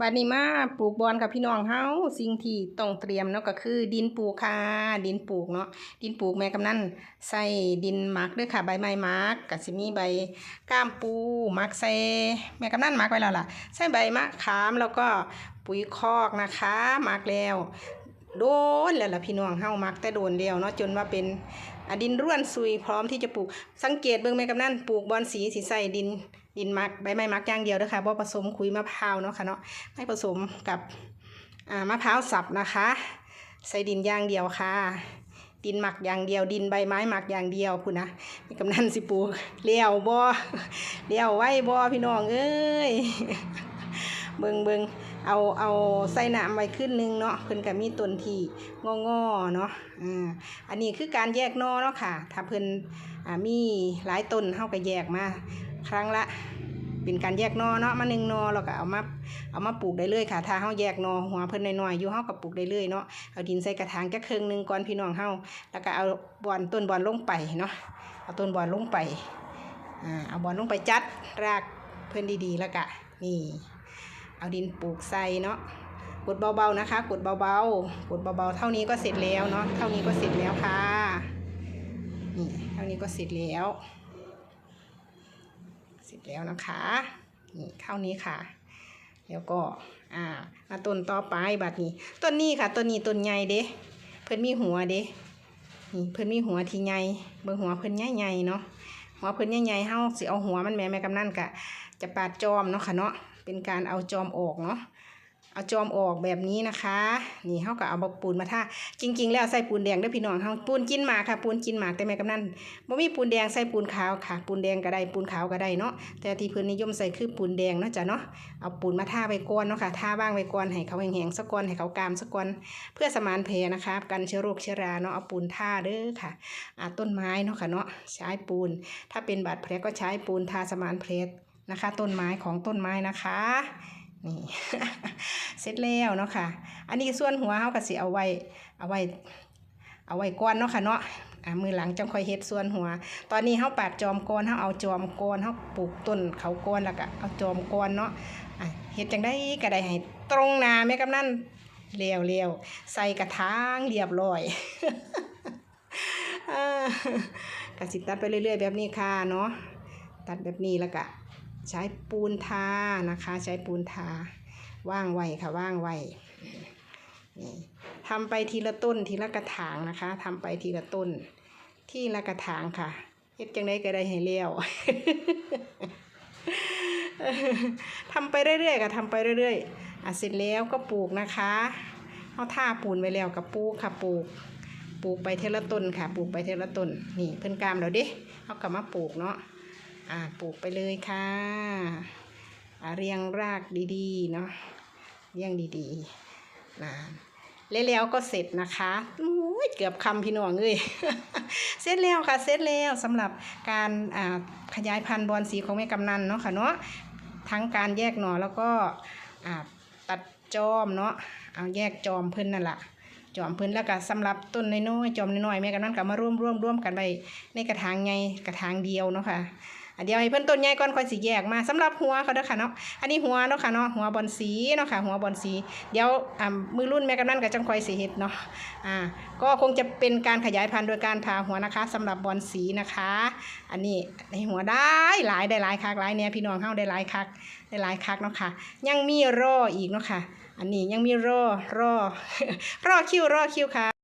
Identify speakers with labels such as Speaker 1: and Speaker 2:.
Speaker 1: บัดนี้มาปลูกบอนกับพี่น้องเฮาสิ่งที่ต้องเตรียมเนาะก็คือ ดินปลูกค่ะ ดินปลูกเนาะดินปลูกแม่กำนันใส่ดินหมักด้วยค่ะ ใบไม้หมักก็สิมีใบก้ามปูหมักใส่แม่กำนันหมักไว้แล้วล่ะ ใส่ใบมะขามแล้วก็ปุ๋ยคอกนะคะหมักแล้ว โดนแล้วล่ะพี่น้องเฮามักแต่โดนแล้วเนาะจนว่าเป็นอดินร่วนซุยพร้อมที่จะปลูกสังเกตเบิ่งแม่กำนั่นปลูกบอนสีสีใส่ดินดินมักใบไม้มักอย่างเดียวเด้อค่ะบ่ผสมขุยมะพร้าวเนาะค่ะเนาะไม่ผสมกับมะพร้าวสับนะคะ ใส่ดินอย่างเดียวค่ะ ดินหมักอย่างเดียว ดินใบไม้หมักอย่างเดียวพุ่นะม่กำนันสิปลูกเลี้ยวบ่เลี้ยวไว้บ่พี่น้องเอ้ยเบิงเบิ่ง เอาเอาใส่น้ำไว้ขึ้นนึงเนาะเพิ่นก็มีต้นที่งอๆเนาะอ่าอันนี้คือการแยกนอเนาะค่ะ ถ้าเพิ่นอ่ามีหลายต้นเฮาก็แยกมาครั้งละเป็นการแยกนอเนาะมาหนึ่งนอแล้วก็เอามาเอามาปลูกได้เลยค่ะ ถ้าเฮาแยกนอหัวเพิ่นน้อยๆอยู่เฮาก็ปลูกได้เลยเนาะเอาดินใส่กระถางแค่ครึ่งนึงก่อนพี่น้องเฮาแล้วก็เอาบอนต้นบอนลงไปเนาะเอาต้นบอนลงไปอ่าเอาบอนลงไปจัดรากเพิ่นดีๆแล้วก็นี่ เอาดินปลูกใส่เนาะกดเบาๆนะคะ กดเบาๆกดเบาๆ เท่านี้ก็เสร็จแล้วเนาะเท่านี้ก็เสร็จแล้วค่ะนี่เท่านี้ก็เสร็จแล้ว เสร็จแล้วนะคะนี่เท่านี้ค่ะ แล้วก็อ่ามาต้นต่อไปบัดนี้ต้นนี้ค่ะต้นนี้ต้นใหญ่เด้เพิ่นมีหัวเด้นี่เพิ่นมีหัวที่ใหญ่เบิ่งหัวเพิ่นใหญ่ๆเนาะหัวเพิ่นใหญ่ๆเฮาสิเอาหัวมันแม่แม่กำนั่นกะจะปาดจอมเนาะค่ะเนาะ เป็นการเอาจอมออกเนาะเอาจอมออกแบบนี้นะคะ นี่เฮาก็เอาบักปูนมาท่าจริง ๆ แล้วใส่ปูนแดงเด้พี่น้องเฮาปูนกินหมากค่ะ ปูนกินหมากแต่แม่กำนันบ่มีปูนแดงใส่ปูนขาวค่ะ ปูนแดงก็ได้ปูนขาวก็ได้เนาะแต่ที่เพิ่นนิยมใส่คือปูนแดงเนาะจ้ะเนาะเอาปูนมาท่าไว้ก่อนเนาะค่ะท่าบ้างไว้ก่อนให้เขาแห้งๆสักก่อนให้เขากามสักก่อนเพื่อสมานแผลนะคะกันเชื้อโรคเชื้อราเนาะเอาปูนท่าเด้อค่ะอาต้นไม้เนาะค่ะเนาะใช้ปูน ถ้าเป็นบาดแผลก็ใช้ปูนทาสมานแผล นะคะ ต้นไม้ของต้นไม้นะคะนี่เสร็จแล้วเนาะค่ะ อันนี้ส่วนหัวเฮาก็สิเอาไว้เอาไว้เอาไว้ก่อนเนาะค่ะเนาะมือหลังจังค่อยเฮ็ดส่วนหัว ตอนนี้เฮาปาดจอมก่อนเฮาเอาจอมก่อนเฮาปลูกต้นเขาก่อนแล้วก็เอาจอมก่อนเนาะเฮ็ดจังได้ก็ได้ให้ตรงนาแม่กำนั่นเร็วๆใส่กระถางเรียบร้อยอ่ากสิตัดไปเรื่อยๆแบบนี้ค่ะเนาะตัดแบบนี้แล้วก็ ใช้ปูนทานะคะ ใช้ปูนทาว่างไวค่ะว่างไวทำไปทีละต้นทีละกระถางนะคะทำไปทีละต้น ทีละกระถางค่ะเฮ็ดจังได้ก็ได้ให้เลี้ยวทำไปเรื่อยๆค่ะทำไปเรื่อยๆอะเสร็จแล้วก็ปลูกนะคะเอาท่าปูนไว้แล้วกับปลูกค่ะปลูก ปลูกไปเทละต้นค่ะ ปลูกไปเทละต้นนี่เพิ่นกามแล้วเด้เอากลับมาปลูกเนาะ อ่าปลูกไปเลยค่ะอ่าเรียงรากดีๆเนาะเรียงดีๆนะแล้วๆก็เสร็จนะคะอุ้ยเกือบคำพี่น้องเลยเสร็จแล้วค่ะ เสร็จแล้วสำหรับการอ่าขยายพันธุ์บอนสีของแม่กำนันเนาะค่ะเนาะทั้งการแยกหน่อแล้วก็อ่าตัดจอมเนาะเอาแยกจอมเพิ่นนั่นแหละจอมพิ่นแล้วก็สำหรับต้นน้อยๆจอมน้อยๆแม่กันนั่นก็มาร่วมร่วมร่วมกันไปในกระถางใหญ่กระถางเดียวเนาะคะ่ะ เดี๋ยวให้เพิ่อนต้นใหญ่ก่อนค่อยสิแยกมาสำหรับหัวเขาเด้อค่ะเนาะอันนี้หัวเนาะค่ะเนาะหัวบอนสีเนาะค่ะหัวบอนสี เดี๋ยวอ่ามือรุ่นแม่กันนั่นก็จังคอยสิเฮ็ดเนาะอ่าก็คงจะเป็นการขยายพันธุ์โดยการผ่าหัวนะคะสำหรับบอนสีนะคะ อันนี้ในหัวได้หลายได้หลายคักหลายเนี่ยพี่น้องเฮาได้หลายคักได้หลายคักเนาะค่ะ ยังมีรออีกเนาะค่ะ อันนี้ยังมีรอรอรอคิวรอคิวค่ะ